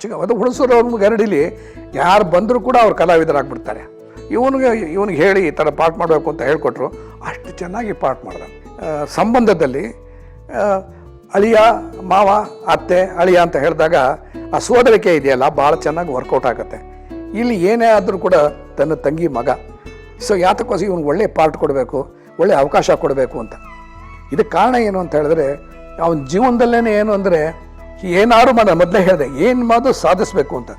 ಚಿಕ್ಕ, ಅದು ಹುಣಸೂರು ಅವ್ರ ಗರಡಿಲಿ ಯಾರು ಬಂದರೂ ಕೂಡ ಅವ್ರು ಕಲಾವಿದರಾಗ್ಬಿಡ್ತಾರೆ. ಇವನಿಗೆ ಇವನಿಗೆ ಹೇಳಿ ಈ ಥರ ಪಾಠ ಮಾಡಬೇಕು ಅಂತ ಹೇಳ್ಕೊಟ್ರು. ಅಷ್ಟು ಚೆನ್ನಾಗಿ ಪಾಠ ಮಾಡ್ದ. ಸಂಬಂಧದಲ್ಲಿ ಅಳಿಯ, ಮಾವ, ಅತ್ತೆ, ಅಳಿಯ ಅಂತ ಹೇಳಿದಾಗ ಆ ಸೋದರಿಕೆ ಇದೆಯಲ್ಲ, ಭಾಳ ಚೆನ್ನಾಗಿ ವರ್ಕೌಟ್ ಆಗುತ್ತೆ. ಇಲ್ಲಿ ಏನೇ ಆದರೂ ಕೂಡ ತನ್ನ ತಂಗಿ ಮಗ. ಸೊ, ಯಾತಕ್ಕೋಸ್ಕರ ಇವನು ಒಳ್ಳೆ ಪಾರ್ಟ್ ಕೊಡಬೇಕು, ಒಳ್ಳೆ ಅವಕಾಶ ಕೊಡಬೇಕು ಅಂತ. ಇದಕ್ಕೆ ಕಾರಣ ಏನು ಅಂತ ಹೇಳಿದ್ರೆ, ಅವನ ಜೀವನದಲ್ಲೇ ಏನು ಅಂದರೆ ಏನಾದ್ರು ಮಾಡ ಮೊದಲೇ ಹೇಳಿದೆ ಏನು ಮಾಡು ಸಾಧಿಸಬೇಕು ಅಂತ.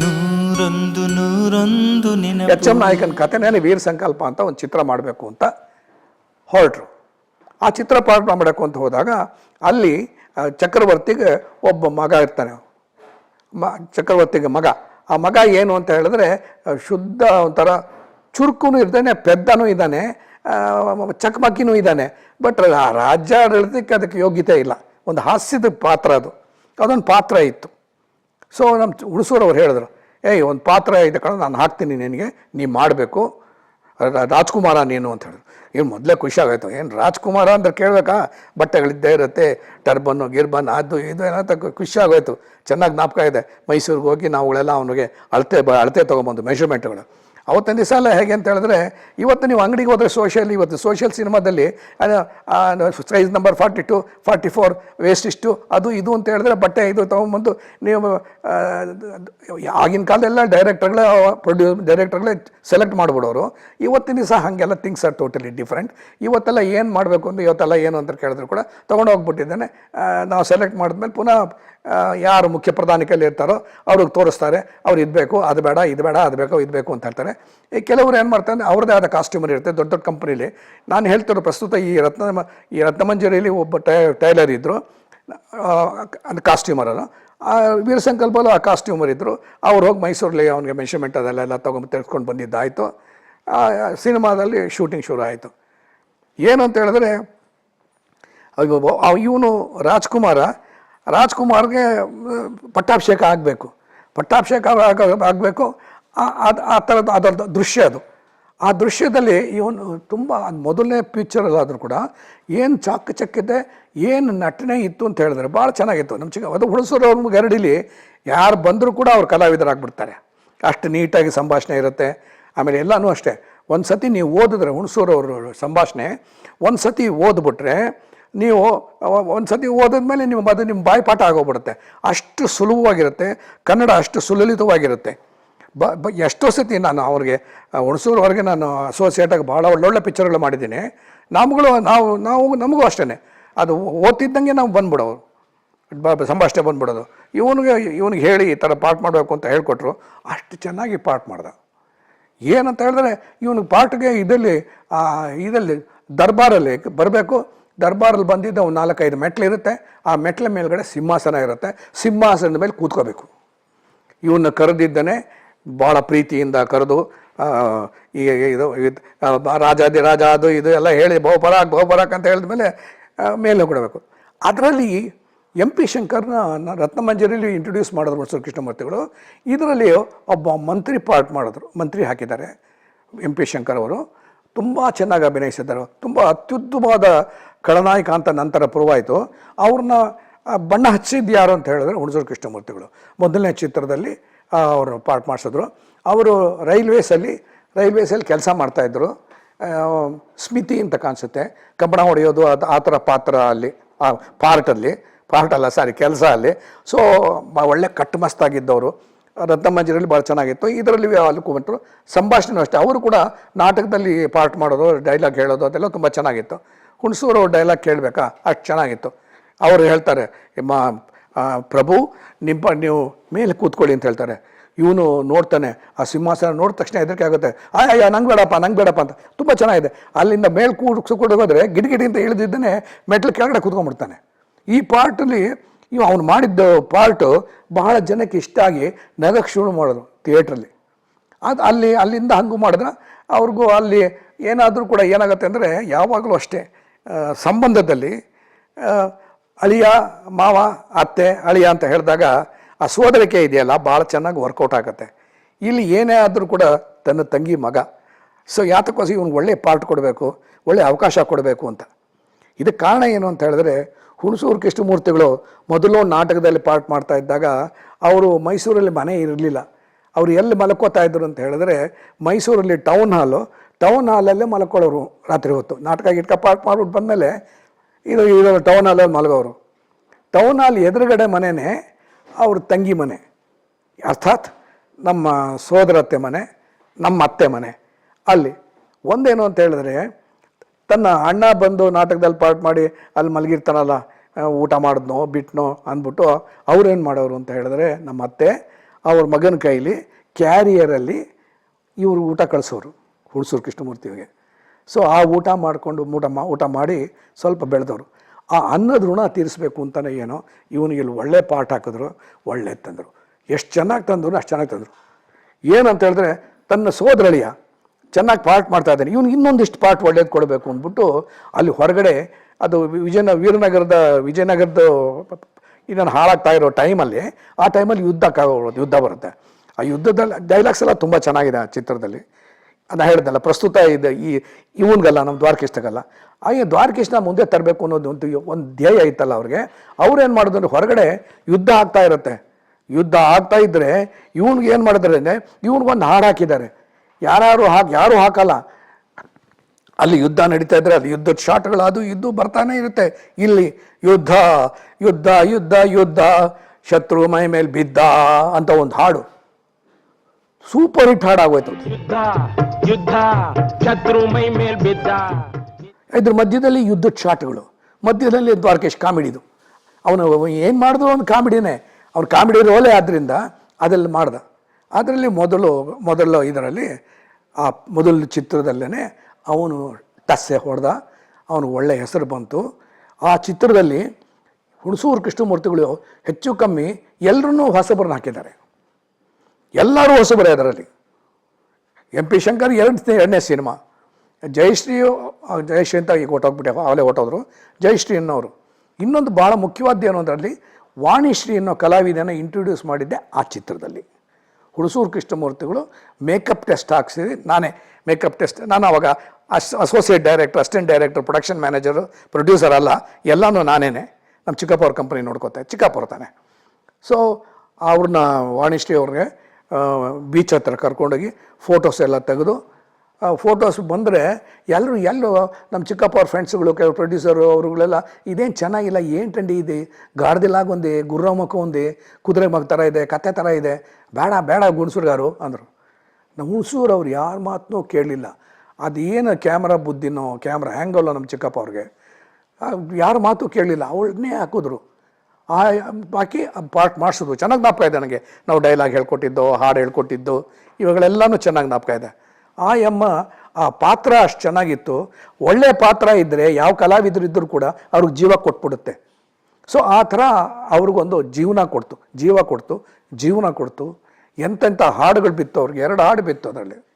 ನೂರೊಂದು ನೂರೊಂದು ನೆನಪು ಎಚ್ ಎಂ ನಾಯಕನ ಕಥೆನೇ ವೀರ ಸಂಕಲ್ಪ ಅಂತ ಒಂದು ಚಿತ್ರ ಮಾಡಬೇಕು ಅಂತ ಹೊರಟ್ರು. ಆ ಚಿತ್ರ ಪಾಠ ಮಾಡಬೇಕು ಅಂತ ಹೋದಾಗ ಅಲ್ಲಿ ಚಕ್ರವರ್ತಿಗೆ ಒಬ್ಬ ಮಗ ಇರ್ತಾನೆ. ಮ ಚಕ್ರವರ್ತಿಗೆ ಮಗ. ಆ ಮಗ ಏನು ಅಂತ ಹೇಳಿದ್ರೆ ಶುದ್ಧ ಒಂಥರ ಚುರುಕುನು ಇದ್ದಾನೆ ಪೆದ್ದನೂ ಇದ್ದಾನೆ ಚಕಮಕಿನೂ ಇದ್ದಾನೆ. ಬಟ್ ಆ ರಾಜ್ಯ ಆಡಳಿತಕ್ಕೆ ಅದಕ್ಕೆ ಯೋಗ್ಯತೆ ಇಲ್ಲ. ಒಂದು ಹಾಸ್ಯದ ಪಾತ್ರ ಅದು. ಅದೊಂದು ಪಾತ್ರ ಇತ್ತು. ಸೊ ನಮ್ಮ ಹುಣಸೂರವ್ರು ಹೇಳಿದ್ರು, ಏಯ್, ಒಂದು ಪಾತ್ರ ಇದೆ ಕಣ, ನಾನು ಹಾಕ್ತೀನಿ ನಿನಗೆ, ನೀ ಮಾಡಬೇಕು. ರಾಜ್ಕುಮಾರ ನೀನು ಅಂತ ಹೇಳಿದ್ರು. ಏನು ಮೊದಲೇ ಖುಷಿಯಾಗೋಯ್ತು ಏನು ರಾಜ್ಕುಮಾರ ಅಂದ್ರೆ ಕೇಳಬೇಕಾ? ಬಟ್ಟೆಗಳಿದ್ದೇ ಇರುತ್ತೆ, ಟರ್ಬನ್ನು ಗಿರ್ಬನ್ ಅದು, ಇದು ಏನಂತ ಖುಷಿಯಾಗೋಯ್ತು ಚೆನ್ನಾಗಿ ಜ್ಞಾಪಕ ಇದೆ. ಮೈಸೂರಿಗೆ ಹೋಗಿ ನಾವುಗಳೆಲ್ಲ ಅವನಿಗೆ ಅಳತೆ ಬ, ಅಳತೆ ತೊಗೊಂಬಂದು ಮೆಷರ್ಮೆಂಟ್ಗಳು ಅವತ್ತಿನ ದಿವಸ ಅಲ್ಲ, ಹೇಗೆ ಅಂತ ಹೇಳಿದ್ರೆ, ಇವತ್ತು ನೀವು ಅಂಗಡಿಗೆ ಹೋದರೆ ಸೋಷಿಯಲ್ ಇವತ್ತು ಸೋಷಿಯಲ್ ಸಿನಿಮಾದಲ್ಲಿ size number forty two forty four waist ಇಷ್ಟು, ಅದು ಇದು ಅಂತ ಹೇಳಿದ್ರೆ ಬಟ್ಟೆ ಇದು ತೊಗೊಂಬಂದು ನೀವು ಆಗಿನ ಕಾಲದೆಲ್ಲ ಡೈರೆಕ್ಟರ್ಗಳೇ ಪ್ರೊಡ್ಯೂ ಡೈರೆಕ್ಟರ್ಗಳೇ ಸೆಲೆಕ್ಟ್ ಮಾಡಿಬಿಡೋರು. ಇವತ್ತಿನ ದಿವಸ ಹಾಗೆಲ್ಲ ಥಿಂಗ್ಸ್ ಆರ್ ಟೋಟಲಿ ಡಿಫ್ರೆಂಟ್ ಇವತ್ತೆಲ್ಲ ಏನು ಮಾಡಬೇಕು ಅಂತ, ಇವತ್ತೆಲ್ಲ ಏನು ಅಂತ ಕೇಳಿದ್ರು ಕೂಡ ತೊಗೊಂಡು ಹೋಗ್ಬಿಟ್ಟಿದ್ದಾನೆ ನಾವು ಸೆಲೆಕ್ಟ್ ಮಾಡಿದ್ಮೇಲೆ ಪುನಃ ಯಾರು ಮುಖ್ಯ ಪ್ರಧಾನಿ ಇರ್ತಾರೋ ಅವ್ರಿಗೆ ತೋರಿಸ್ತಾರೆ, ಅವ್ರು ಇದು ಬೇಕು, ಅದು ಬೇಡ, ಇದು ಬೇಡ, ಅದು ಬೇಕು, ಇದು ಬೇಕು ಅಂತ ಹೇಳ್ತಾರೆ. ಈ ಕೆಲವರು ಏನು ಮಾಡ್ತಾರೆ ಅಂದರೆ ಅವ್ರದ್ದೇ ಆದ ಕಾಸ್ಟ್ಯೂಮರ್ ಇರುತ್ತೆ, ದೊಡ್ಡ ದೊಡ್ಡ ಕಂಪ್ನೀಲಿ ನಾನು ಹೇಳ್ತಿರೋ ಪ್ರಸ್ತುತ ಈ ರತ್ನ, ಈ ರತ್ನಮಂಜರಿಯಲ್ಲಿ ಒಬ್ಬ ಟೈ, ಟೈಲರ್ ಇದ್ದರು ಅದು ಕಾಸ್ಟ್ಯೂಮರನ್ನು ಆ, ವೀರ ಸಂಕಲ್ಪಲ್ಲೂ ಆ ಕಾಸ್ಟ್ಯೂಮರ್ ಇದ್ದರು ಅವ್ರು ಹೋಗಿ ಮೈಸೂರಲ್ಲಿ ಅವನಿಗೆ ಮೆಷರ್ಮೆಂಟ್ ಅದೆಲ್ಲ ತೊಗೊಂಡು ತೆಗೆದುಕೊಂಡು ಬಂದಿದ್ದಾಯಿತು. ಸಿನಿಮಾದಲ್ಲಿ ಶೂಟಿಂಗ್ ಶುರು ಆಯಿತು. ಏನು ಅಂತ ಹೇಳಿದ್ರೆ ಇವನು ರಾಜ್ಕುಮಾರ ರಾಜ್ಕುಮಾರ್ಗೆ ಪಟ್ಟಾಭಿಷೇಕ ಆಗಬೇಕು. ಪಟ್ಟಾಭಿಷೇಕ ಆಗಬೇಕು. ಆ ಥರದ ಅದರ ದೃಶ್ಯ ಅದು. ಆ ದೃಶ್ಯದಲ್ಲಿ ಇವನು ತುಂಬ, ಮೊದಲನೇ ಪಿಕ್ಚರಲ್ಲಾದರೂ ಕೂಡ ಏನು ಚಾಕಚಕ್ಯತೆ, ಏನು ನಟನೆ ಇತ್ತು ಅಂತ ಹೇಳಿದ್ರೆ ಭಾಳ ಚೆನ್ನಾಗಿತ್ತು. ನಮ್ಮ ಚಿಕ್ಕ, ಅದು ಹುಣಸೂರು ಅವರು ಗರಡಿಲಿ ಯಾರು ಬಂದರೂ ಕೂಡ ಅವ್ರು ಕಲಾವಿದರಾಗ್ಬಿಡ್ತಾರೆ. ಅಷ್ಟು ನೀಟಾಗಿ ಸಂಭಾಷಣೆ ಇರುತ್ತೆ. ಆಮೇಲೆ ಎಲ್ಲನೂ ಅಷ್ಟೇ. ಒಂದು ಸತಿ ನೀವು ಓದಿದ್ರೆ ಹುಣಸೂರವ್ರ ಸಂಭಾಷಣೆ ಒಂದು ಸತಿ ಓದ್ಬಿಟ್ರೆ ನೀವು ಒಂದು ಸತಿ ಓದಿದ್ಮೇಲೆ ನಿಮ್ಮ ಅದು ನಿಮ್ಮ ಬಾಯಿಪಾಠ ಆಗೋಗ್ಬಿಡುತ್ತೆ. ಅಷ್ಟು ಸುಲಭವಾಗಿರುತ್ತೆ ಕನ್ನಡ ಅಷ್ಟು ಸುಲಲಿತವಾಗಿರುತ್ತೆ. ಬ ಬ, ಎಷ್ಟೋ ಸತಿ ನಾನು ಅವ್ರಿಗೆ ಹುಣಸೂರವರೆಗೆ ನಾನು ಅಸೋಸಿಯೇಟಾಗಿ ಭಾಳ ಒಳ್ಳೊಳ್ಳೆ ಪಿಕ್ಚರ್ಗಳು ಮಾಡಿದ್ದೀನಿ. ನಮ್ಗಳು, ನಾವು ನಾವು, ನಮಗೂ ಅಷ್ಟೇ ಅದು ಓದ್ತಿದ್ದಂಗೆ ನಾವು ಬಂದ್ಬಿಡೋರು. ಬ- ಸಂಭಾಷಣೆ ಬಂದ್ಬಿಡೋದು. ಇವನಿಗೆ ಇವನಿಗೆ ಹೇಳಿ ಈ ಥರ ಪಾಠ ಮಾಡಬೇಕು ಅಂತ ಹೇಳ್ಕೊಟ್ರು. ಅಷ್ಟು ಚೆನ್ನಾಗಿ ಪಾಠ ಮಾಡ್ದ. ಏನಂತ ಹೇಳಿದ್ರೆ ಇವನಿಗೆ ಪಾಠಗೆ ಇದರಲ್ಲಿ ಇದರಲ್ಲಿ, ದರ್ಬಾರಲ್ಲಿ ಬರಬೇಕು. ದರ್ಬಾರಲ್ಲಿ ಬಂದಿದ್ದ ಒಂದು ನಾಲ್ಕೈದು ಮೆಟ್ಲಿರುತ್ತೆ ಆ ಮೆಟ್ಲ ಮೇಲ್ಗಡೆ ಸಿಂಹಾಸನ ಇರುತ್ತೆ. ಸಿಂಹಾಸನದ ಮೇಲೆ ಕೂತ್ಕೋಬೇಕು. ಇವನ್ನ ಕರೆದಿದ್ದನೇ ಭಾಳ ಪ್ರೀತಿಯಿಂದ ಕರೆದು ಈ ಇದು ರಾಜಾದಿ ರಾಜ ಅದು, ಇದು ಎಲ್ಲ ಹೇಳಿ ಬಹುಪರಾಕ್ ಬಹುಪರಾಕ್ ಅಂತ ಹೇಳಿದ ಮೇಲೆ ಮೇಲೆ ಕೊಡಬೇಕು. ಅದರಲ್ಲಿ ಎಂ ಪಿ ಶಂಕರ್ನ ರತ್ನಮಂಜರಿಯಲ್ಲಿ ಇಂಟ್ರೊಡ್ಯೂಸ್ ಮಾಡಿದ್ರು ಮೈಸೂರು ಕೃಷ್ಣಮೂರ್ತಿಗಳು. ಇದರಲ್ಲಿ ಒಬ್ಬ ಮಂತ್ರಿ ಪಾರ್ಟ್ ಮಾಡಿದ್ರು, ಮಂತ್ರಿ ಹಾಕಿದ್ದಾರೆ ಎಂ ಪಿ ಶಂಕರ್ ಅವರು. ತುಂಬ ಚೆನ್ನಾಗಿ ಅಭಿನಯಿಸಿದ್ದಾರೆ. ತುಂಬ ಅತ್ಯುತ್ತಮವಾದ ಖಳನಾಯಕ ಅಂತ ನಂತರ ಪ್ರೂವ್ ಆಯಿತು ಅವ್ರನ್ನ ಬಣ್ಣ ಹಚ್ಚಿದ್ದು ಯಾರು ಅಂತ ಹೇಳಿದ್ರೆ ಹುಣಸೂರು ಕೃಷ್ಣಮೂರ್ತಿಗಳು. ಮೊದಲನೇ ಚಿತ್ರದಲ್ಲಿ ಅವರು ಪಾರ್ಟ್ ಮಾಡಿಸಿದ್ರು. ಅವರು ರೈಲ್ವೇಸಲ್ಲಿ ರೈಲ್ವೇಸಲ್ಲಿ ಕೆಲಸ ಮಾಡ್ತಾಯಿದ್ರು ಸ್ಮಿತಿ ಅಂತ ಕಾಣಿಸುತ್ತೆ. ಕಬ್ಬಣ ಹೊಡೆಯೋದು ಅದು, ಆ ಥರ ಪಾತ್ರ ಅಲ್ಲಿ, ಆ, ಪಾರ್ಟಲ್ಲಿ ಪಾರ್ಟ್ ಅಲ್ಲ ಸಾರಿ, ಕೆಲಸ ಅಲ್ಲಿ. ಸೊ ಒಳ್ಳೆ ಕಟ್ಟುಮಸ್ತಾಗಿದ್ದವರು. ರತ್ನಮಂಜರಲ್ಲಿ ಭಾಳ ಚೆನ್ನಾಗಿತ್ತು. ಇದರಲ್ಲಿ ಅಲ್ಲಿ ಕೂತ್ರು ಸಂಭಾಷಣೆ ಅಷ್ಟೇ. ಅವರು ಕೂಡ ನಾಟಕದಲ್ಲಿ ಪಾರ್ಟ್ ಮಾಡೋದು, ಡೈಲಾಗ್ ಹೇಳೋದು ಅದೆಲ್ಲ ತುಂಬ ಚೆನ್ನಾಗಿತ್ತು. ಹುಣಸೂರು ಡೈಲಾಗ್ ಕೇಳಬೇಕಾ? ಅಷ್ಟು ಚೆನ್ನಾಗಿತ್ತು. ಅವರು ಹೇಳ್ತಾರೆ ಮಾ ಪ್ರಭು ನಿಮ್ಮ ನೀವು ಮೇಲೆ ಕೂತ್ಕೊಳ್ಳಿ ಅಂತ ಹೇಳ್ತಾರೆ. ಇವನು ನೋಡ್ತಾನೆ, ಆ ಸಿಂಹಾಸನ ನೋಡಿದ ತಕ್ಷಣ ಹೆದರಿಕೆ ಆಗುತ್ತೆ. ಅಯ್ಯ ನಂಗೆ ಬೇಡಪ್ಪ ನಂಗೆ ಬೇಡಪ್ಪ ಅಂತ. ತುಂಬ ಚೆನ್ನಾಗಿದೆ. ಅಲ್ಲಿಂದ ಮೇಲೆ ಕೂಡ ಹೋದ್ರೆ ಗಿಡಿಗಿಡಿ ಅಂತ ಇಳಿದಿದ್ದಾನೆ ಮೆಟ್ಲು ಕೆಳಗಡೆ ಕೂತ್ಕೊಂಡ್ಬಿಡ್ತಾನೆ. ಈ ಪಾರ್ಟಲ್ಲಿ ಇವು ಅವ್ನು ಮಾಡಿದ್ದ ಪಾರ್ಟು ಬಹಳ ಜನಕ್ಕೆ ಇಷ್ಟ ಆಗಿ ನಗಕ್ಕೆ ಶುರು ಮಾಡೋದು ಥಿಯೇಟ್ರಲ್ಲಿ ಅದು ಅಲ್ಲಿ, ಅಲ್ಲಿಂದ ಹಂಗೂ ಮಾಡಿದ್ರೆ ಅವ್ರಿಗೂ ಅಲ್ಲಿ ಏನಾದರೂ ಕೂಡ ಏನಾಗುತ್ತೆ ಅಂದರೆ ಯಾವಾಗಲೂ ಅಷ್ಟೇ. ಸಂಬಂಧದಲ್ಲಿ ಅಳಿಯ, ಮಾವ, ಅತ್ತೆ, ಅಳಿಯ ಅಂತ ಹೇಳಿದಾಗ ಆ ಸೋದರಿಕೆ ಇದೆಯಲ್ಲ, ಭಾಳ ಚೆನ್ನಾಗಿ ವರ್ಕೌಟ್ ಆಗುತ್ತೆ. ಇಲ್ಲಿ ಏನೇ ಆದರೂ ಕೂಡ ತನ್ನ ತಂಗಿ ಮಗ. ಸೊ ಯಾತಕ್ಕೋಸ್ ಇವನು ಒಳ್ಳೆಯ ಪಾರ್ಟ್ ಕೊಡಬೇಕು ಒಳ್ಳೆಯ ಅವಕಾಶ ಕೊಡಬೇಕು ಅಂತ. ಇದಕ್ಕೆ ಕಾರಣ ಏನು ಅಂತ ಹೇಳಿದ್ರೆ, ಹುಣಸೂರು ಕೃಷ್ಣಮೂರ್ತಿಗಳು ಮೊದಲು ನಾಟಕದಲ್ಲಿ ಪಾರ್ಟ್ ಮಾಡ್ತಾ ಇದ್ದಾಗ ಅವರು ಮೈಸೂರಲ್ಲಿ ಮನೆ ಇರಲಿಲ್ಲ. ಅವರು ಎಲ್ಲಿ ಮಲ್ಕೋತಾ ಇದ್ರು ಅಂತ ಹೇಳಿದ್ರೆ ಮೈಸೂರಲ್ಲಿ ಟೌನ್ ಹಾಲು ಟೌನ್ ಹಾಲಲ್ಲೇ ಮಲ್ಕೊಳ್ಳೋರು ರಾತ್ರಿ ಹೊತ್ತು. ನಾಟಕ ಗಿಟ್ಕ ಪಾರ್ಕ್ ಮಾಡ್ಬಿಟ್ಟು ಬಂದಮೇಲೆ ಇದು ಇದು ಟೌನ್ ಹಾಲಲ್ಲಿ ಮಲಗೋರು. ಟೌನ್ ಹಾಲ್ ಎದುರುಗಡೆ ಮನೆಯೇ ಅವ್ರ ತಂಗಿ ಮನೆ. ಅರ್ಥಾತ್ ನಮ್ಮ ಸೋದರತ್ತೆ ಮನೆ, ನಮ್ಮ ಅತ್ತೆ ಮನೆ. ಅಲ್ಲಿ ಒಂದೇನು ಅಂತ ಹೇಳಿದ್ರೆ, ತನ್ನ ಅಣ್ಣ ಬಂದು ನಾಟಕದಲ್ಲಿ ಪಾರ್ಟ್ ಮಾಡಿ ಅಲ್ಲಿ ಮಲಗಿರ್ತಾನಲ್ಲ ಊಟ ಮಾಡಿದ್ನೋ, ಬಿಟ್ನೋ ಅಂದ್ಬಿಟ್ಟು ಅವ್ರೇನು ಮಾಡೋರು ಅಂತ ಹೇಳಿದ್ರೆ, ನಮ್ಮ ಅತ್ತೆ ಅವ್ರ ಮಗನ ಕೈಲಿ ಕ್ಯಾರಿಯರಲ್ಲಿ ಇವರು ಊಟ ಕಳಿಸೋರು. ಹುಣಸೂರು ಕೃಷ್ಣಮೂರ್ತಿಗೆ ಸೊ ಆ ಊಟ ಮಾಡಿಕೊಂಡು ಊಟ ಮಾ, ಊಟ ಮಾಡಿ ಸ್ವಲ್ಪ ಬೆಳೆದವರು. ಆ ಅನ್ನದ ಋಣ ತೀರಿಸಬೇಕು ಅಂತಲೇ ಏನೋ, ಇವನಿಗೆ ಇಲ್ಲಿ ಒಳ್ಳೆ ಪಾಠ ಹಾಕಿದ್ರು ಒಳ್ಳೆ ತಂದರು. ಎಷ್ಟು ಚೆನ್ನಾಗಿ ತಂದ್ರು ಅಷ್ಟು ಚೆನ್ನಾಗಿ ತಂದರು. ಏನಂತ ಹೇಳಿದ್ರೆ, ತನ್ನ ಸೋದರಳಿಯ ಚೆನ್ನಾಗಿ ಪಾಠ ಮಾಡ್ತಾ ಇದ್ದಾನೆ. ಇವನು ಇನ್ನೊಂದಿಷ್ಟು ಪಾಠ ಒಳ್ಳೇದು ಕೊಡಬೇಕು ಅಂದ್ಬಿಟ್ಟು ಅಲ್ಲಿ ಹೊರಗಡೆ ಅದು ವಿಜಯನ, ವೀರನಗರದ ವಿಜಯನಗರದ ಇದನ್ನು ಹಾಳಾಗ್ತಾ ಇರೋ ಟೈಮಲ್ಲಿ, ಆ ಟೈಮಲ್ಲಿ ಯುದ್ಧ ಕಾಗೋದು ಯುದ್ಧ ಬರುತ್ತೆ. ಆ ಯುದ್ಧದಲ್ಲಿ ಡೈಲಾಗ್ಸ್ ಎಲ್ಲ ತುಂಬ ಚೆನ್ನಾಗಿದೆ ಆ ಚಿತ್ರದಲ್ಲಿ. ಅದನ್ನ ಹೇಳ್ದಲ್ಲ ಪ್ರಸ್ತುತ ಇದೆ ಈ ಇವನ್ಗಲ್ಲ, ನಮ್ಮ ದ್ವಾರಕೃಷ್ಣಗಲ್ಲ. ಆಗ ಈ ದ್ವಾರಕೃಷ್ಣ ಮುಂದೆ ತರಬೇಕು ಅನ್ನೋದು ಒಂದು ಒಂದು ಧ್ಯೇಯ ಇತ್ತಲ್ಲ ಅವ್ರಿಗೆ. ಅವ್ರೇನು ಮಾಡೋದು ಅಂದರೆ ಹೊರಗಡೆ ಯುದ್ಧ ಆಗ್ತಾ ಇರುತ್ತೆ. ಯುದ್ಧ ಆಗ್ತಾ ಇದ್ದರೆ ಇವ್ನಿಗೆ ಏನು ಮಾಡಿದ್ರೆ ಅಂದರೆ ಇವ್ನಿಗೊಂದು ಹಾಡು ಹಾಕಿದ್ದಾರೆ. ಯಾರು ಹಾಕಿ, ಯಾರೂ ಹಾಕಲ್ಲ. ಅಲ್ಲಿ ಯುದ್ಧ ನಡೀತಾ ಇದ್ರೆ ಅಲ್ಲಿ ಯುದ್ಧದ ಶಾಟ್ಗಳು ಅದು ಯುದ್ಧ ಬರ್ತಾನೆ ಇರುತ್ತೆ. ಇಲ್ಲಿ ಯುದ್ಧ ಯುದ್ಧ ಯುದ್ಧ ಯುದ್ಧ, ಶತ್ರು ಮೈ ಮೇಲೆ ಬಿದ್ದ ಅಂತ ಒಂದು ಹಾಡು. ಸೂಪರ್ ಹಿಟ್ ಹಾಡ್ ಆಗೋಯ್ತು. ಯುದ್ಧ ಯುದ್ಧ ಶತ್ರು ಮೈ ಮೇಲ್ ಬಿದ್ದ. ಇದ್ರ ಮಧ್ಯದಲ್ಲಿ ಯುದ್ಧದ ಶಾಟ್ಗಳು ಮಧ್ಯದಲ್ಲಿ ದ್ವಾರಕೇಶ್ ಕಾಮಿಡಿದು ಅವನು ಏನು ಮಾಡಿದ್ರು ಒಂದು ಕಾಮಿಡಿನೇ. ಅವ್ನು ಕಾಮಿಡಿ ರೋಲೆ ಆದ್ದರಿಂದ ಅದರಲ್ಲಿ ಮಾಡ್ದ. ಅದರಲ್ಲಿ ಮೊದಲು ಮೊದಲು ಇದರಲ್ಲಿ ಆ ಮೊದಲ ಚಿತ್ರದಲ್ಲೇ ಅವನು ಟಸ್ಸೆ ಹೊಡೆದ ಅವನು ಒಳ್ಳೆಯ ಹೆಸರು ಬಂತು. ಆ ಚಿತ್ರದಲ್ಲಿ ಹುಣಸೂರು ಕೃಷ್ಣಮೂರ್ತಿಗಳು ಹೆಚ್ಚು ಕಮ್ಮಿ ಎಲ್ಲರನ್ನೂ ಹೊಸಬರನ್ನ ಹಾಕಿದ್ದಾರೆ. ಎಲ್ಲರೂ ಹೊಸಬರೇ ಅದರಲ್ಲಿ. ಎಂ ಪಿ ಶಂಕರ್ ಎರಡು ಎರಡನೇ ಸಿನಿಮಾ. ಜಯಶ್ರೀ ಜಯಶ್ರೀ ಅಂತ ಈಗ ಹೊಟ್ಟೋಗ್ಬಿಟ್ಟೆ ಅವಲೇ ಹೊಟ್ಟೋದ್ರು ಜಯಶ್ರೀ ಅನ್ನೋರು. ಇನ್ನೊಂದು ಭಾಳ ಮುಖ್ಯವಾದ ಏನು ಅದರಲ್ಲಿ, ವಾಣಿಶ್ರೀ ಅನ್ನೋ ಕಲಾವಿದನ ಇಂಟ್ರೊಡ್ಯೂಸ್ ಮಾಡಿದ್ದೆ ಆ ಚಿತ್ರದಲ್ಲಿ. ಹುಣಸೂರು ಕೃಷ್ಣಮೂರ್ತಿಗಳು ಮೇಕಪ್ ಟೆಸ್ಟ್ ಹಾಕ್ಸಿದ್ವಿ. ನಾನೇ ಮೇಕಪ್ ಟೆಸ್ಟ್ ನಾನು ಅವಾಗ as associate director assistant director production manager producer ಅಲ್ಲ, ಎಲ್ಲನೂ ನಾನೇ ನಮ್ಮ ಚಿಕ್ಕಪ್ಪ ಅವ್ರ ಕಂಪ್ನಿ ನೋಡ್ಕೋತೆ, ಚಿಕ್ಕಪ್ಪ ಅವ್ರ ತಾನೆ. ಸೊ ಅವ್ರನ್ನ ವಾಣಿಶ್ರೀ ಅವ್ರಿಗೆ ಬೀಚ್ ಹತ್ರ ಕರ್ಕೊಂಡೋಗಿ ಫೋಟೋಸ್ ಎಲ್ಲ ತೆಗೆದು ಫೋಟೋಸ್ ಬಂದರೆ ಎಲ್ಲರೂ ಎಲ್ಲೋ ನಮ್ಮ ಚಿಕ್ಕಪ್ಪ ಅವ್ರ ಫ್ರೆಂಡ್ಸ್ಗಳು ಕೆಲವು ಪ್ರೊಡ್ಯೂಸರು ಅವರುಗಳೆಲ್ಲ, ಇದೇನು ಚೆನ್ನಾಗಿಲ್ಲ, ಏನು ಟಂಡಿ ಇದೆ? ಗಾರ್ದಿಲಾಗ ಒಂದೇ ಒಂದು ಮಕ್ಕ ಒಂದೇ, ಕುದುರೆ ಮಗ ಥರ ಇದೆ ಕತೆ ಥರ ಇದೆ, ಬೇಡ ಬೇಡ ಗುಣಸೂರ್ಗಾರು ಅಂದರು. ನಮ್ಮ ಹುಣಸೂರು ಅವ್ರು ಯಾರ ಮಾತನ್ನೂ ಕೇಳಲಿಲ್ಲ. ಅದೇನು ಕ್ಯಾಮ್ರಾ ಬುದ್ಧಿನೋ, ಕ್ಯಾಮ್ರಾ ಹ್ಯಾಂಗಲ್ಲೋ ನಮ್ಮ ಚಿಕ್ಕಪ್ಪ ಅವ್ರಿಗೆ ಯಾರ ಮಾತು ಕೇಳಲಿಲ್ಲ. ಅವಳನ್ನೇ ಹಾಕಿದ್ರು. ಆ, ಬಾಕಿ ಪಾರ್ಟ್ ಮಾಡಿಸೋದು ಚೆನ್ನಾಗಿ ಜ್ಞಾಪಕ ಇದೆ ನನಗೆ. ನಾವು ಡೈಲಾಗ್ ಹೇಳ್ಕೊಟ್ಟಿದ್ದು, ಹಾಡು ಹೇಳ್ಕೊಟ್ಟಿದ್ದು, ಇವುಗಳೆಲ್ಲನೂ ಚೆನ್ನಾಗಿ ಜ್ಞಾಪಕ ಇದೆ. ಆ ಎಮ್ಮ ಆ ಪಾತ್ರ ಅಷ್ಟು ಚೆನ್ನಾಗಿತ್ತು. ಒಳ್ಳೆಯ ಪಾತ್ರ ಇದ್ದರೆ ಯಾವ ಕಲಾವಿದರು ಇದ್ದರೂ ಕೂಡ ಅವ್ರಿಗೆ ಜೀವ ಕೊಟ್ಬಿಡುತ್ತೆ. ಸೊ ಆ ಥರ ಅವ್ರಿಗೊಂದು ಜೀವನ ಕೊಡ್ತು. ಜೀವ ಕೊಡ್ತು, ಜೀವನ ಕೊಡ್ತು. ಎಂತೆಂಥ ಹಾಡುಗಳು ಬಿತ್ತು ಅವ್ರಿಗೆ. ಎರಡು ಹಾಡು ಬಿತ್ತು ಅದರಲ್ಲಿ.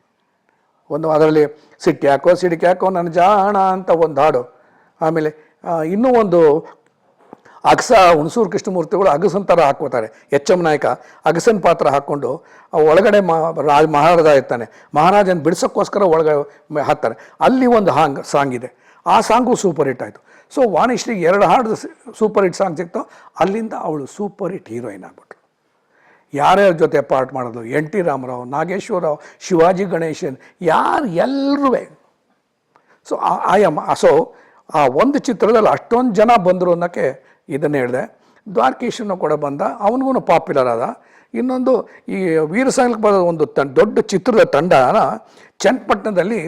ಒಂದು ಅದರಲ್ಲಿ ಸಿಟ್ಟು ಯಾಕೋ ಸಿಡಿಕೆ ಯಾಕೋ ನನ್ನ ಜಾಣ ಅಂತ ಒಂದು ಹಾಡು. ಆಮೇಲೆ ಇನ್ನೂ ಒಂದು ಅಗಸ ಹುಣಸೂರು ಕೃಷ್ಣಮೂರ್ತಿಗಳು ಅಗಸನ್ ಥರ ಹಾಕೋತಾರೆ ಎಚ್ ಎಂ ನಾಯಕ ಅಗಸನ್ ಪಾತ್ರ ಹಾಕ್ಕೊಂಡು ಒಳಗಡೆ ರಾಜ ಮಹಾರಾಜ ಇರ್ತಾನೆ. ಮಹಾರಾಜನ ಬಿಡಿಸೋಕ್ಕೋಸ್ಕರ ಒಳಗಡೆ ಹಾಕ್ತಾರೆ. ಅಲ್ಲಿ ಒಂದು ಹಾಂಗ್ ಸಾಂಗ್ ಇದೆ. ಆ ಸಾಂಗು ಸೂಪರ್ ಹಿಟ್ ಆಯಿತು. ಸೊ ವಾಣಿಶ್ರೀಗೆ ಎರಡು ಹಾಡು ಸೂಪರ್ ಹಿಟ್ ಸಾಂಗ್ ಸಿಕ್ತು. ಅಲ್ಲಿಂದ ಅವಳು ಸೂಪರ್ ಹಿಟ್ ಹೀರೋಯಿನ್ ಆಗ್ಬಿಟ್ಲು. ಯಾರ್ಯಾರ ಜೊತೆ ಪಾರ್ಟ್ ಮಾಡೋದು ಎನ್ ಟಿ ರಾಮರಾವ್ ನಾಗೇಶ್ವರರಾವ್ ಶಿವಾಜಿ ಗಣೇಶನ್, ಯಾರು ಎಲ್ಲರೂ ಸೊ ಆಯಮ್ಮ ಸೊ ಆ ಒಂದು ಚಿತ್ರದಲ್ಲಿ ಅಷ್ಟೊಂದು ಜನ ಬಂದರು ಅನ್ನೋಕ್ಕೆ ಇದನ್ನು ಹೇಳಿದೆ. ದ್ವಾರಕೀಶನು ಕೂಡ ಬಂದ ಅವನಿಗೂ ಪಾಪ್ಯುಲರ್ ಆದ. ಇನ್ನೊಂದು ಈ ವೀರಸಂಘಕ್ಕೆ ಬರೋ ಒಂದು ತ, ದೊಡ್ಡ ಚಿತ್ರದ ತಂಡನ ಚನ್ನಪಟ್ಟಣದಲ್ಲಿ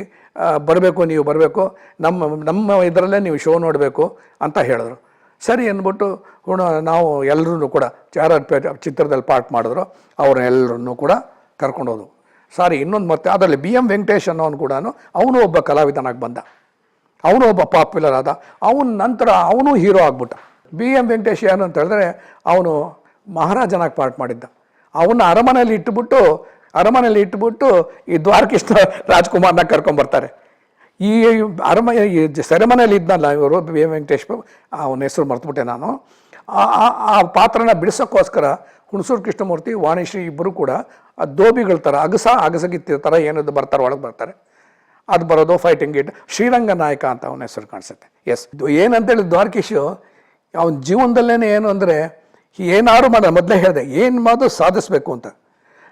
ಬರಬೇಕು, ನೀವು ಬರಬೇಕು, ನಮ್ಮ ನಮ್ಮ ಇದರಲ್ಲೇ ನೀವು ಶೋ ನೋಡಬೇಕು ಅಂತ ಹೇಳಿದ್ರು. ಸರಿ ಅಂದ್ಬಿಟ್ಟು ನಾವು ಎಲ್ಲರೂ ಕೂಡ ಚಾರ ಚಿತ್ರದಲ್ಲಿ ಪಾರ್ಟ್ ಮಾಡಿದ್ರು. ಅವ್ರನ್ನೆಲ್ಲರನ್ನೂ ಕೂಡ ಕರ್ಕೊಂಡು ಹೋದವು ಸಾರಿ, ಇನ್ನೊಂದು ಮತ್ತೆ ಅದರಲ್ಲಿ ಬಿ ಎಂ ವೆಂಕಟೇಶ್ ಅನ್ನೋನು ಕೂಡ ಅವನು ಒಬ್ಬ ಕಲಾವಿದನಾಗಿ ಬಂದ. ಅವನು ಒಬ್ಬ ಪಾಪ್ಯುಲರ್ ಆದ. ಅವನ ನಂತರ ಅವನು ಹೀರೋ ಆಗ್ಬಿಟ್ಟ. ಬಿ ಎಂ ವೆಂಕಟೇಶ್ ಏನು ಅಂತ ಹೇಳಿದ್ರೆ ಅವನು ಮಹಾರಾಜನಾಗಿ ಪಾರ್ಟ್ ಮಾಡಿದ್ದ. ಅವನ್ನ ಅರಮನೆಯಲ್ಲಿ ಇಟ್ಟುಬಿಟ್ಟು ಅರಮನೆಯಲ್ಲಿ ಇಟ್ಟುಬಿಟ್ಟು ಈ ದ್ವಾರಕೃಷ್ಣ ರಾಜ್ಕುಮಾರ್ನ ಕರ್ಕೊಂಬರ್ತಾರೆ. ಈ ಅರಮ, ಈ ಸೆರೆಮನೆಯಲ್ಲಿ ಇದ್ನಲ್ಲ ಇವರು, ಬಿ ಎಂ ವೆಂಕಟೇಶ್ ಅವನ ಹೆಸರು ಮರ್ತುಬಿಟ್ಟೆ ನಾನು. ಆ- ಪಾತ್ರನ ಬಿಡಿಸೋಕ್ಕೋಸ್ಕರ ಹುಣಸೂರು ಕೃಷ್ಣಮೂರ್ತಿ, ವಾಣಿಶ್ರೀ ಇಬ್ಬರು ಕೂಡ ಆ ದೋಬಿಗಳ ಥರ, ಅಗಸ ಅಗಸಗಿತ್ತಿ ಥರ ಏನದು ಬರ್ತಾರೆ, ಒಳಗೆ ಬರ್ತಾರೆ. ಅದು ಬರೋದು ಫೈಟಿಂಗ್ ಇಟ್ ಶ್ರೀರಂಗ ನಾಯಕ ಅಂತ ಅವನ ಹೆಸರು ಕಾಣಿಸುತ್ತೆ. ಎಸ್ ಏನಂತೇಳಿ ದ್ವಾರಕೀಶು ಅವನ ಜೀವನದಲ್ಲೇ ಏನು ಅಂದರೆ ಏನಾದ್ರು ಮಾಡ, ಮೊದಲೇ ಹೇಳಿದೆ, ಏನು ಮಾಡೋದು ಸಾಧಿಸ್ಬೇಕು ಅಂತ.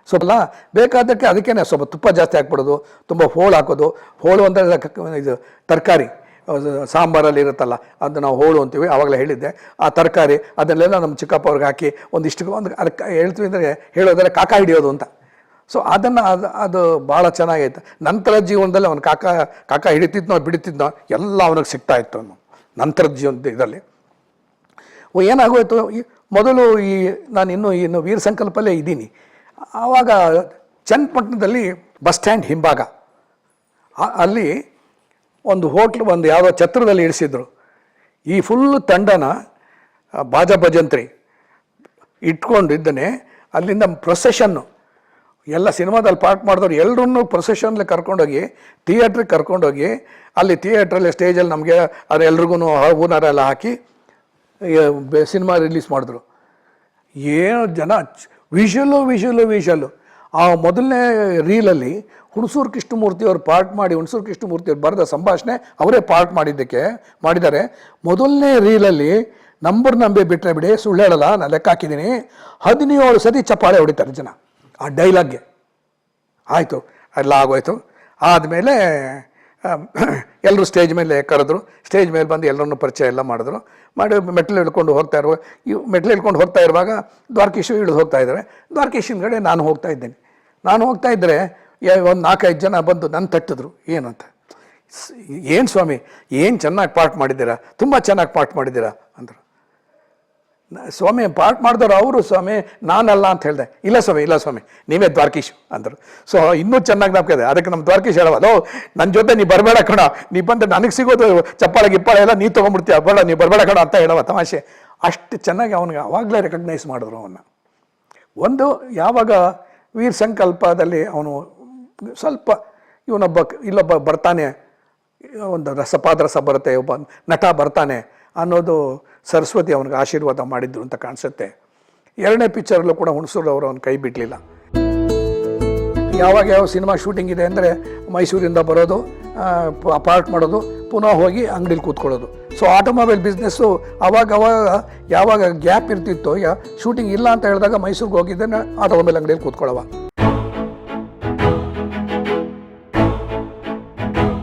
ಸ್ವಲ್ಪ ಬೇಕಾದಕ್ಕೆ ಅದಕ್ಕೇನೆ ಸ್ವಲ್ಪ ತುಪ್ಪ ಜಾಸ್ತಿ ಹಾಕ್ಬಿಡೋದು, ತುಂಬ ಹೋಳು ಹಾಕೋದು. ಹೋಳು ಅಂದರೆ ಇದು ತರಕಾರಿ ಸಾಂಬಾರಲ್ಲಿ ಇರುತ್ತಲ್ಲ ಅದು ನಾವು ಹೋಳು ಅಂತೀವಿ, ಆವಾಗಲೇ ಹೇಳಿದ್ದೆ. ಆ ತರಕಾರಿ, ಅದನ್ನೆಲ್ಲ ನಮ್ಮ ಚಿಕ್ಕಪ್ಪ ಅವ್ರಿಗೆ ಹಾಕಿ ಒಂದಿಷ್ಟು ಒಂದು ಅದಕ್ಕೆ ಹೇಳ್ತೀವಿ ಅಂದರೆ ಹೇಳೋದ್ರೆ ಕಾಕ ಹಿಡಿಯೋದು ಅಂತ. ಸೊ ಅದನ್ನು ಅದು ಅದು ಭಾಳ ಚೆನ್ನಾಗೈತೆ. ನಂತರ ಜೀವನದಲ್ಲಿ ಅವನು ಕಾಕ ಕಾಕ ಹಿಡಿತಿದ್ನೋ, ಬಿಡ್ತಿದ್ನೋ, ಎಲ್ಲ ಅವನಿಗೆ ಸಿಗ್ತಾ ಇತ್ತು ಅವನು. ನಂತರದ ಜೀವನದ ಇದರಲ್ಲಿ. ಏನಾಗೋಯ್ತು? ಮೊದಲು ಈ ನಾನು ಇನ್ನೂ ಇನ್ನು ವೀರ ಸಂಕಲ್ಪಲ್ಲೇ ಇದ್ದೀನಿ. ಆವಾಗ ಚನ್ನಪಟ್ಟಣದಲ್ಲಿ ಬಸ್ ಸ್ಟ್ಯಾಂಡ್ ಹಿಂಭಾಗ. ಅಲ್ಲಿ ಒಂದು ಹೋಟ್ಲ್, ಒಂದು ಯಾವುದೋ ಛತ್ರದಲ್ಲಿ ಇಳಿಸಿದ್ರು. ಈ ಫುಲ್ ತಂಡನ ಬಾಜ ಬಾಜಾ ಭಜಂತ್ರಿ ಇಟ್ಕೊಂಡಿದ್ದನೆ. ಅಲ್ಲಿಂದ ಪ್ರೊಸೆಷನ್ನು ಎಲ್ಲ ಸಿನಿಮಾದಲ್ಲಿ ಪಾರ್ಟ್ ಮಾಡಿದವ್ರು ಎಲ್ಲರನ್ನೂ ಪ್ರೊಸೆಷನ್ಲಿ ಕರ್ಕೊಂಡೋಗಿ ಥಿಯೇಟ್ರಿಗೆ ಕರ್ಕೊಂಡೋಗಿ, ಅಲ್ಲಿ ಥಿಯೇಟ್ರಲ್ಲಿ ಸ್ಟೇಜಲ್ಲಿ ನಮಗೆ, ಅದು ಎಲ್ರಿಗೂ ಹೂನಾರ ಎಲ್ಲ ಹಾಕಿ ಸಿನಿಮಾ ರಿಲೀಸ್ ಮಾಡಿದ್ರು. ಏನು ಜನ ವಿಷಲು ವಿಷಲು ವಿಷಲು ಆ ಮೊದಲನೇ ರೀಲಲ್ಲಿ ಹುಣಸೂರು ಕೃಷ್ಣಮೂರ್ತಿ ಅವರು ಪಾರ್ಟ್ ಮಾಡಿ, ಹುಣಸೂರು ಕೃಷ್ಣಮೂರ್ತಿ ಅವ್ರು ಬರೆದ ಸಂಭಾಷಣೆ ಅವರೇ ಪಾರ್ಟ್ ಮಾಡಿದ್ದಕ್ಕೆ, ಮಾಡಿದ್ದಾರೆ. ಮೊದಲನೇ ರೀಲಲ್ಲಿ ನಂಬರ್ ನಂಬಿ ಬಿಟ್ಟರೆ ಬಿಡಿ, ಸುಳ್ಳು ಹೇಳಲ್ಲ, ನಾನು ಲೆಕ್ಕ ಹಾಕಿದ್ದೀನಿ. ಹದಿನೇಳು ಸತಿ ಚಪ್ಪಾಳೆ ಹೊಡಿತಾರೆ ಜನ, ಆ ಡೈಲಾಗ್ಗೆ ಆಯಿತು, ಎಲ್ಲ ಆಗೋಯ್ತು. ಆದಮೇಲೆ ಎಲ್ಲರೂ ಸ್ಟೇಜ್ ಮೇಲೆ ಕರೆದ್ರು. ಸ್ಟೇಜ್ ಮೇಲೆ ಬಂದು ಎಲ್ಲರನ್ನು ಪರಿಚಯ ಎಲ್ಲ ಮಾಡಿದ್ರು. ಮಾಡಿ ಮೆಟ್ಲು ಇಳ್ಕೊಂಡು ಹೋಗ್ತಾ ಇರುವ ಇವು ಮೆಟ್ಲು ಇಳ್ಕೊಂಡು ಹೋಗ್ತಾ ಇರುವಾಗ ದ್ವಾರಕೀಶು ಇಳಿದು ಹೋಗ್ತಾ ಇದ್ದಾರೆ. ದ್ವಾರಕೀಶ್ ಕಡೆ ನಾನು ಹೋಗ್ತಾ ಇದ್ದೇನೆ. ನಾನು ಹೋಗ್ತಾ ಇದ್ದರೆ ಒಂದು ನಾಲ್ಕೈದು ಜನ ಬಂದು ನನ್ನ ತಟ್ಟಿದ್ರು. ಏನು ಅಂತ. ಏನು ಸ್ವಾಮಿ, ಏನು ಚೆನ್ನಾಗಿ ಪಾಠ ಮಾಡಿದ್ದೀರಾ? ತುಂಬ ಚೆನ್ನಾಗಿ ಪಾಠ ಮಾಡಿದ್ದೀರಾ? ಅಂದರು. ಸ್ವಾಮಿ, ಪಾಠ ಮಾಡಿದವರು ಅವರು ಸ್ವಾಮಿ, ನಾನಲ್ಲ ಅಂತ ಹೇಳಿದೆ. ಇಲ್ಲ ಸ್ವಾಮಿ ಇಲ್ಲ ಸ್ವಾಮಿ, ನೀವೇ ದ್ವಾರಕೀಶ್ ಅಂದರು. ಸೊ ಇನ್ನೂ ಚೆನ್ನಾಗಿ ನಂಬಿಕೆ ಅದಕ್ಕೆ ನಮ್ಮ ದ್ವಾರಕೀಶ್ ಹೇಳವ ಓ ನನ್ನ ಜೊತೆ ನೀ ಬರಬೇಡ ಕಣ. ನೀ ಬಂದು ನನಗೆ ಸಿಗೋದು ಚಪ್ಪಾಳೆ, ಗಿಪ್ಪಾಳೆ ಎಲ್ಲ ನೀ ತೊಗೊಂಡ್ಬಿಡ್ತೀಯ. ಬೇಡ ನೀ ಬರಬೇಡ ಕಣ ಅಂತ ಹೇಳವ ತಮಾಷೆ. ಅಷ್ಟು ಚೆನ್ನಾಗಿ ಅವನಿಗೆ ಆವಾಗಲೇ ರೆಕಗ್ನೈಸ್ ಮಾಡಿದ್ರು ಅವನ್ನ ಒಂದು ಯಾವಾಗ ವೀರ್ ಸಂಕಲ್ಪದಲ್ಲಿ ಅವನು ಸ್ವಲ್ಪ ಇವನೊಬ್ಬ, ಇಲ್ಲೊಬ್ಬ ಬರ್ತಾನೆ, ಒಂದು ರಸಪಾದ್ರಸ ಬರುತ್ತೆ, ಒಬ್ಬ ನಟ ಬರ್ತಾನೆ ಅನ್ನೋದು ಸರಸ್ವತಿ ಅವನಿಗೆ ಆಶೀರ್ವಾದ ಮಾಡಿದ್ರು ಅಂತ ಕಾಣಿಸುತ್ತೆ. ಎರಡನೇ ಪಿಕ್ಚರಲ್ಲೂ ಕೂಡ ಹುಣಸೂರು ಅವರು ಅವನ ಕೈ ಬಿಡಲಿಲ್ಲ. ಯಾವಾಗ ಯಾವ ಸಿನಿಮಾ ಶೂಟಿಂಗ್ ಇದೆ ಅಂದರೆ ಮೈಸೂರಿಂದ ಬರೋದು ಪಾರ್ಟ್ ಮಾಡೋದು, ಪುನಃ ಹೋಗಿ ಅಂಗಡಿಲಿ ಕೂತ್ಕೊಳ್ಳೋದು. ಸೊ ಆಟೋಮೊಬೈಲ್ ಬಿಸ್ನೆಸ್ಸು ಅವಾಗ ಅವಾಗ ಯಾವಾಗ ಗ್ಯಾಪ್ ಇರ್ತಿತ್ತೋ, ಯಾ ಶೂಟಿಂಗ್ ಇಲ್ಲ ಅಂತ ಹೇಳಿದಾಗ ಮೈಸೂರಿಗೆ ಹೋಗಿದ್ದೆ ಆಟೋಮೊಬೈಲ್ ಅಂಗಡಿಯಲ್ಲಿ ಕೂತ್ಕೊಳ್ಳೋವ.